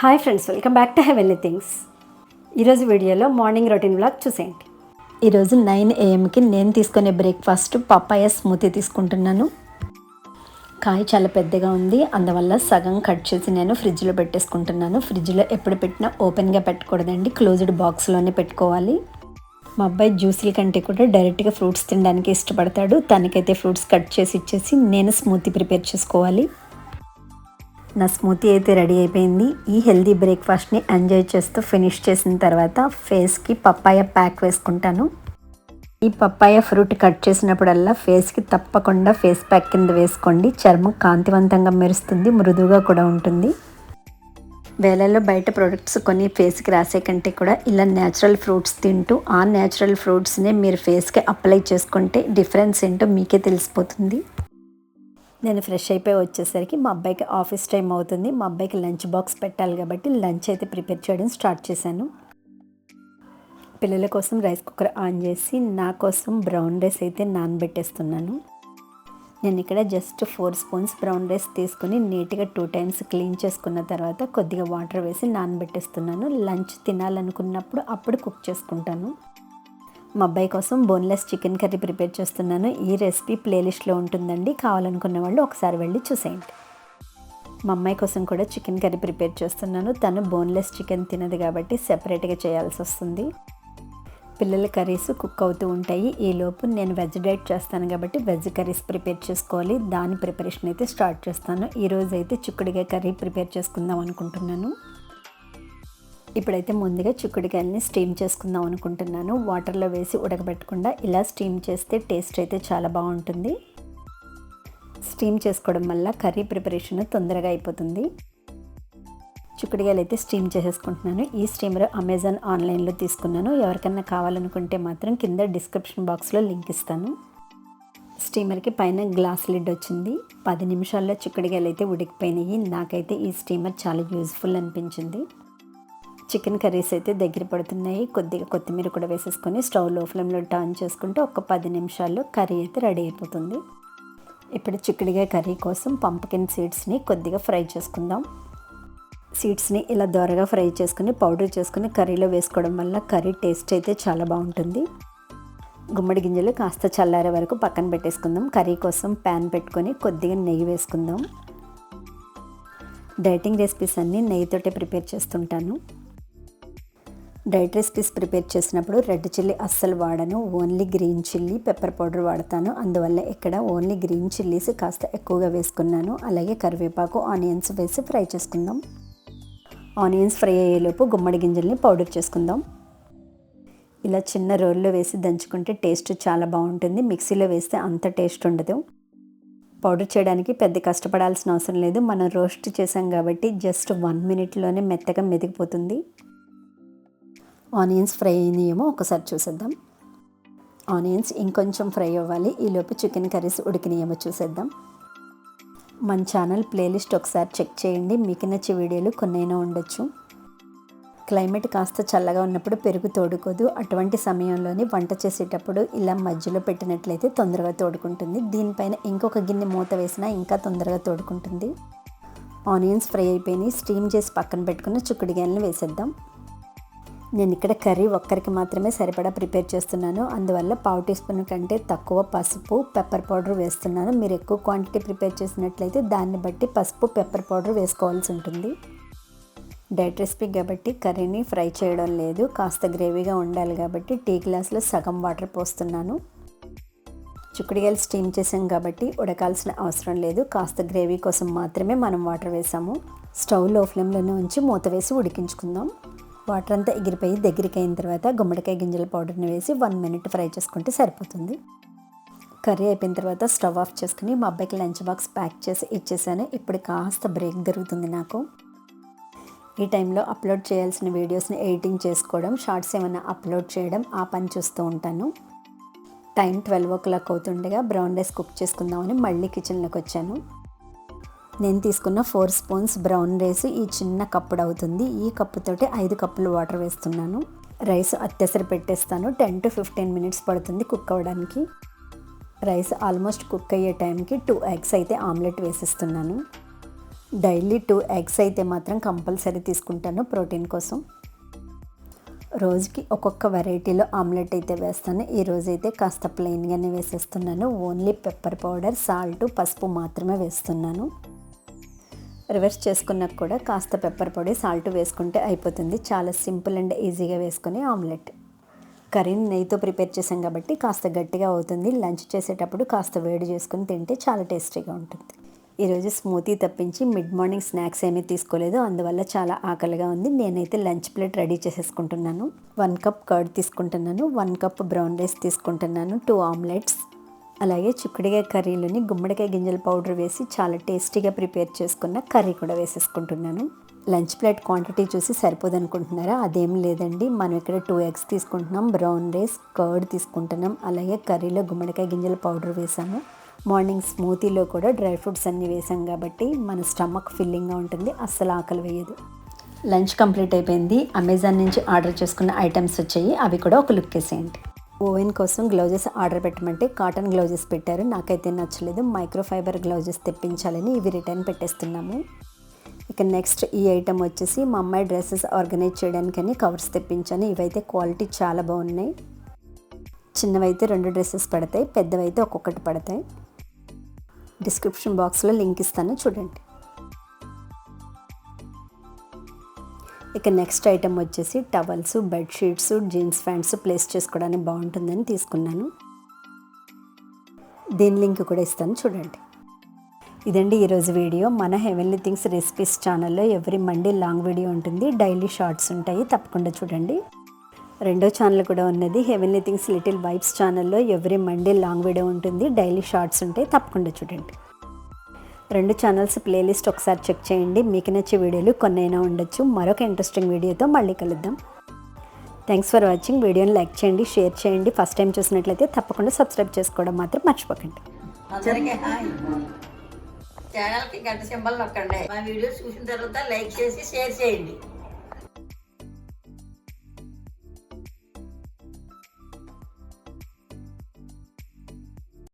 Hi friends welcome back to heavenly things ఈరోజు వీడియోలో morning routine blog చూసేయండి. ఈరోజు నైన్ ఏఎంకి నేను తీసుకునే బ్రేక్ఫాస్ట్ పప్పాయ స్మూతీ తీసుకుంటున్నాను. కాయ చాలా పెద్దగా ఉంది అందువల్ల సగం కట్ చేసి నేను ఫ్రిడ్జ్లో పెట్టేసుకుంటున్నాను. ఫ్రిడ్జ్లో ఎప్పుడు పెట్టినా ఓపెన్గా పెట్టకూడదండి క్లోజ్డ్ బాక్స్లోనే పెట్టుకోవాలి. మా అబ్బాయి జ్యూసుల కంటే కూడా డైరెక్ట్గా ఫ్రూట్స్ తినడానికి ఇష్టపడతాడు. తనకైతే ఫ్రూట్స్ కట్ చేసి ఇచ్చేసి నేను స్మూతీ ప్రిపేర్ చేసుకోవాలి. నా స్మూతీ అయితే రెడీ అయిపోయింది. ఈ హెల్దీ బ్రేక్ఫాస్ట్ని ఎంజాయ్ చేస్తూ ఫినిష్ చేసిన తర్వాత ఫేస్కి పప్పాయ ప్యాక్ వేసుకుంటాను. ఈ పప్పాయ ఫ్రూట్ కట్ చేసినప్పుడల్లా ఫేస్కి తప్పకుండా ఫేస్ ప్యాక్ కింద వేసుకోండి. చర్మం కాంతివంతంగా మెరుస్తుంది మృదువుగా కూడా ఉంటుంది. వేలల్లో బయట ప్రొడక్ట్స్ కొని ఫేస్కి రాసే కంటే కూడా ఇలా న్యాచురల్ ఫ్రూట్స్ తింటూ ఆ న్యాచురల్ ఫ్రూట్స్నే మీరు ఫేస్కి అప్లై చేసుకుంటే డిఫరెన్స్ ఏంటో మీకే తెలిసిపోతుంది. నేను ఫ్రెష్ అయిపోయి వచ్చేసరికి మా అబ్బాయికి ఆఫీస్ టైం అవుతుంది. మా అబ్బాయికి లంచ్ బాక్స్ పెట్టాలి కాబట్టి లంచ్ అయితే ప్రిపేర్ చేయడం స్టార్ట్ చేశాను. పిల్లల కోసం రైస్ కుక్కర్ ఆన్ చేసి నా కోసం బ్రౌన్ రైస్ అయితే నానబెట్టేస్తున్నాను. నేను ఇక్కడ just four spoons brown rice తీసుకుని నీట్గా టూ టైమ్స్ క్లీన్ చేసుకున్న తర్వాత కొద్దిగా వాటర్ వేసి నానబెట్టేస్తున్నాను. లంచ్ తినాలనుకున్నప్పుడు అప్పుడు కుక్ చేసుకుంటాను. మా అబ్బాయి కోసం బోన్లెస్ చికెన్ కర్రీ ప్రిపేర్ చేస్తున్నాను. ఈ రెసిపీ ప్లేలిస్ట్లో ఉంటుందండి. కావాలనుకున్న వాళ్ళు ఒకసారి వెళ్ళి చూసేయండి. మా అమ్మాయి కోసం కూడా చికెన్ కర్రీ ప్రిపేర్ చేస్తున్నాను. తను బోన్లెస్ చికెన్ తినదు కాబట్టి సెపరేట్గా చేయాల్సి వస్తుంది. పిల్లల కర్రీస్ కుక్ అవుతూ ఉంటాయి. ఈలోపు నేను వెజ్ డైట్ చేస్తాను కాబట్టి వెజ్ కర్రీస్ ప్రిపేర్ చేసుకోవాలి. దాని ప్రిపరేషన్ అయితే స్టార్ట్ చేస్తాను. ఈరోజు అయితే చిక్కుడుగా కర్రీ ప్రిపేర్ చేసుకుందాం అనుకుంటున్నాను. ఇప్పుడైతే ముందుగా చిక్కుడుకాయలని స్టీమ్ చేసుకుందాం అనుకుంటున్నాను. వాటర్లో వేసి ఉడకబెట్టకుండా ఇలా స్టీమ్ చేస్తే టేస్ట్ అయితే చాలా బాగుంటుంది. స్టీమ్ చేసుకోవడం వల్ల కర్రీ ప్రిపరేషన్ తొందరగా అయిపోతుంది. చిక్కుడుకాయలు అయితే స్టీమ్ చేసేసుకుంటున్నాను. ఈ స్టీమర్ అమెజాన్ ఆన్లైన్లో తీసుకున్నాను. ఎవరికన్నా కావాలనుకుంటే మాత్రం కింద డిస్క్రిప్షన్ బాక్స్లో లింక్ ఇస్తాను. స్టీమర్కి పైన గ్లాస్ లిడ్ వచ్చింది. పది నిమిషాల్లో చిక్కుడుకాయలు అయితే ఉడికిపోయినాయి. నాకైతే ఈ స్టీమర్ చాలా యూజ్ఫుల్ అనిపించింది. చికెన్ కర్రీస్ అయితే దగ్గర పడుతున్నాయి. కొద్దిగా కొత్తిమీర కూడా వేసేసుకొని స్టవ్లో ఫ్లేమ్లో టర్న్ చేసుకుంటే ఒక పది నిమిషాల్లో కర్రీ అయితే రెడీ అయిపోతుంది. ఇప్పుడు చిక్కుడుగా కర్రీ కోసం పంపకిన్ సీడ్స్ని కొద్దిగా ఫ్రై చేసుకుందాం. సీడ్స్ని ఇలా దోరగా ఫ్రై చేసుకుని పౌడర్ చేసుకుని కర్రీలో వేసుకోవడం వల్ల కర్రీ టేస్ట్ అయితే చాలా బాగుంటుంది. గుమ్మడి గింజలు కాస్త చల్లారే వరకు పక్కన పెట్టేసుకుందాం. కర్రీ కోసం ప్యాన్ పెట్టుకొని కొద్దిగా నెయ్యి వేసుకుందాం. డైటింగ్ రెసిపీస్ అన్నీ నెయ్యితోటే ప్రిపేర్ చేస్తుంటాను. డైట్ రెసిపీస్ ప్రిపేర్ చేసినప్పుడు రెడ్ చిల్లీ అస్సలు వాడను. Only green chilli pepper powder వాడతాను. అందువల్ల ఇక్కడ ఓన్లీ గ్రీన్ చిల్లీస్ కాస్త ఎక్కువగా వేసుకున్నాను. అలాగే కరివేపాకు ఆనియన్స్ వేసి ఫ్రై చేసుకుందాం. ఆనియన్స్ ఫ్రై అయ్యేలోపు గుమ్మడి గింజల్ని పౌడర్ చేసుకుందాం. ఇలా చిన్న రోల్లో వేసి దంచుకుంటే టేస్ట్ చాలా బాగుంటుంది. మిక్సీలో వేస్తే అంత టేస్ట్ ఉండదు. పౌడర్ చేయడానికి పెద్ద కష్టపడాల్సిన అవసరం లేదు. మనం రోస్ట్ చేసాం కాబట్టి జస్ట్ వన్ మినిట్లోనే మెత్తగా మెదిగిపోతుంది. ఆనియన్స్ ఫ్రై అయినాయేమో ఒకసారి చూసేద్దాం. ఆనియన్స్ ఇంకొంచెం ఫ్రై అవ్వాలి. ఈలోపు చికెన్ కర్రీస్ ఉడికినాయేమో చూసేద్దాం. మన ఛానల్ ప్లేలిస్ట్ ఒకసారి చెక్ చేయండి. మీకు నచ్చే వీడియోలు కొన్నైనా ఉండొచ్చు. క్లైమేట్ కాస్త చల్లగా ఉన్నప్పుడు పెరుగు తోడుకోదు. అటువంటి సమయంలోనే వంట చేసేటప్పుడు ఇలా మధ్యలో పెట్టినట్లయితే తొందరగా తోడుకుంటుంది. దీనిపైన ఇంకొక గిన్నె మూత వేసినా ఇంకా తొందరగా తోడుకుంటుంది. ఆనియన్స్ ఫ్రై అయిపోయినాయి. స్టీమ్ చేసి పక్కన పెట్టుకున్న చిక్కుడుగాయలను వేసేద్దాం. నేను ఇక్కడ కర్రీ ఒక్కరికి మాత్రమే సరిపడా ప్రిపేర్ చేస్తున్నాను. అందువల్ల పావు టీ స్పూన్ కంటే తక్కువ పసుపు పెప్పర్ పౌడర్ వేస్తున్నాను. మీరు ఎక్కువ క్వాంటిటీ ప్రిపేర్ చేసినట్లయితే దాన్ని బట్టి పసుపు పెప్పర్ పౌడర్ వేసుకోవాల్సి ఉంటుంది. డైట్ రెసిపీ కాబట్టి కర్రీని ఫ్రై చేయడం లేదు. కాస్త గ్రేవీగా ఉండాలి కాబట్టి టీ గ్లాస్లో సగం వాటర్ పోస్తున్నాను. చిక్కుడుగాయలు స్టీమ్ చేసాం కాబట్టి ఉడకాల్సిన అవసరం లేదు. కాస్త గ్రేవీ కోసం మాత్రమే మనం వాటర్ వేసాము. స్టవ్లో ఫ్లేమ్లోనే ఉంచి మూత వేసి ఉడికించుకుందాం. వాటర్ అంతా ఎగిరిపోయి దగ్గరికి అయిన తర్వాత గుమ్మడికాయ గింజల పౌడర్ని వేసి వన్ మినిట్ ఫ్రై చేసుకుంటే సరిపోతుంది. కర్రీ అయిపోయిన తర్వాత స్టవ్ ఆఫ్ చేసుకుని మా అబ్బాయికి లంచ్ బాక్స్ ప్యాక్ చేసి ఇచ్చేసాను. ఇప్పుడు కాస్త బ్రేక్ దొరుకుతుంది నాకు. ఈ టైంలో అప్లోడ్ చేయాల్సిన వీడియోస్ని ఎడిటింగ్ చేసుకోవడం షార్ట్స్ ఏమైనా అప్లోడ్ చేయడం ఆ పని చూస్తూ ఉంటాను. టైం ట్వెల్వ్ ఓ క్లాక్ అవుతుండగా బ్రౌన్ రైస్ కుక్ చేసుకుందామని మళ్ళీ కిచెన్లోకి వచ్చాను. నేను తీసుకున్న ఫోర్ స్పూన్స్ బ్రౌన్ రైస్ ఈ చిన్న కప్పుడు అవుతుంది. ఈ కప్పుతోటి ఐదు కప్పులు వాటర్ వేస్తున్నాను. రైస్ అత్యసరి పెట్టేస్తాను. టెన్ టు ఫిఫ్టీన్ మినిట్స్ పడుతుంది కుక్ అవ్వడానికి. రైస్ ఆల్మోస్ట్ కుక్ అయ్యే టైంకి టూ ఎగ్స్ అయితే ఆమ్లెట్ వేసిస్తున్నాను. డైలీ టూ ఎగ్స్ అయితే మాత్రం కంపల్సరీ తీసుకుంటాను ప్రోటీన్ కోసం. రోజుకి ఒక్కొక్క వెరైటీలో ఆమ్లెట్ అయితే వేస్తాను. ఈ రోజైతే కాస్త ప్లెయిన్గానే వేసేస్తున్నాను. ఓన్లీ పెప్పర్ పౌడర్ సాల్ట్ పసుపు మాత్రమే వేస్తున్నాను. రివర్స్ చేసుకున్నాక కూడా కాస్త పెప్పర్ పొడి సాల్ట్ వేసుకుంటే అయిపోతుంది. చాలా సింపుల్ అండ్ ఈజీగా వేసుకునే ఆమ్లెట్ కర్రీని నెయ్యితో ప్రిపేర్ చేసాం కాబట్టి కాస్త గట్టిగా అవుతుంది. లంచ్ చేసేటప్పుడు కాస్త వేడి చేసుకుని తింటే చాలా టేస్టీగా ఉంటుంది. ఈరోజు స్మూతీ తప్పించి మిడ్ మార్నింగ్ స్నాక్స్ ఏమీ తీసుకోలేదు. అందువల్ల చాలా ఆకలిగా ఉంది. నేనైతే లంచ్ ప్లేట్ రెడీ చేసేసుకుంటున్నాను. వన్ కప్ కర్డ్ తీసుకుంటున్నాను. వన్ కప్ బ్రౌన్ రైస్ తీసుకుంటున్నాను. టూ ఆమ్లెట్స్ అలాగే చిక్కుడుకాయ కర్రీలోని గుమ్మడికాయ గింజల పౌడర్ వేసి చాలా టేస్టీగా ప్రిపేర్ చేసుకున్న కర్రీ కూడా వేసేసుకుంటున్నాను. లంచ్ ప్లేట్ క్వాంటిటీ చూసి సరిపోదు అనుకుంటున్నారా అదేం లేదండి. మనం ఇక్కడ టూ ఎగ్స్ తీసుకుంటున్నాం బ్రౌన్ రైస్ కర్డ్ తీసుకుంటున్నాం అలాగే కర్రీలో గుమ్మడికాయ గింజల పౌడర్ వేసాము. మార్నింగ్ స్మూతీలో కూడా డ్రై ఫ్రూట్స్ అన్నీ వేసాం కాబట్టి మన స్టమక్ ఫిల్లింగ్గా ఉంటుంది అస్సలు ఆకలి వేయదు. లంచ్ కంప్లీట్ అయిపోయింది. అమెజాన్ నుంచి ఆర్డర్ చేసుకున్న ఐటమ్స్ వచ్చాయి. అవి కూడా ఒక లుక్ వేసేయండి. ఓవెన్ కోసం గ్లౌజెస్ ఆర్డర్ పెట్టమంటే కాటన్ గ్లౌజెస్ పెట్టారు. నాకైతే నచ్చలేదు. మైక్రోఫైబర్ గ్లౌజెస్ తెప్పించాలని ఇవి రిటర్న్ పెట్టేస్తున్నాము. ఇక నెక్స్ట్ ఈ ఐటమ్ వచ్చేసి మా అమ్మాయి డ్రెస్సెస్ ఆర్గనైజ్ చేయడానికని కవర్స్ తెప్పించాను. ఇవైతే క్వాలిటీ చాలా బాగున్నాయి. చిన్నవైతే రెండు డ్రెస్సెస్ పడతాయి. పెద్దవైతే ఒక్కొక్కటి పడతాయి. డిస్క్రిప్షన్ బాక్స్లో లింక్ ఇస్తాను. చూడండి. ఇక నెక్స్ట్ ఐటమ్ వచ్చేసి towels bedsheets jeans pants place చేసుకోవడానికి బాగుంటుందని తీసుకున్నాను. దీని లింక్ కూడా ఇస్తాను చూడండి. ఇదండి ఈరోజు వీడియో. మన హెవెన్లీ థింగ్స్ రెసిపీస్ ఛానల్లో ఎవ్రీ మండే లాంగ్ వీడియో ఉంటుంది. డైలీ షార్ట్స్ ఉంటాయి. తప్పకుండా చూడండి. రెండో ఛానల్ కూడా ఉన్నది. హెవెన్లీ థింగ్స్ లిటిల్ వైబ్స్ ఛానల్లో ఎవ్రీ మండే లాంగ్ వీడియో ఉంటుంది. డైలీ షార్ట్స్ ఉంటాయి. తప్పకుండా చూడండి. రెండు ఛానల్స్ ప్లేలిస్ట్ ఒకసారి చెక్ చేయండి. మీకు నచ్చే వీడియోలు కొన్నైనా ఉండొచ్చు. మరొక ఇంట్రెస్టింగ్ వీడియోతో మళ్ళీ కలుద్దాం. థ్యాంక్స్ ఫర్ వాచింగ్ వీడియోని లైక్ చేయండి షేర్ చేయండి. ఫస్ట్ టైం చూసినట్లయితే తప్పకుండా సబ్స్క్రైబ్ చేసుకోవడం మాత్రం మర్చిపోకండి. ఛానల్కి గంట సింబల్ నొక్కండి. మా వీడియోస్ చూసిన తర్వాత లైక్ చేసి షేర్ చేయండి.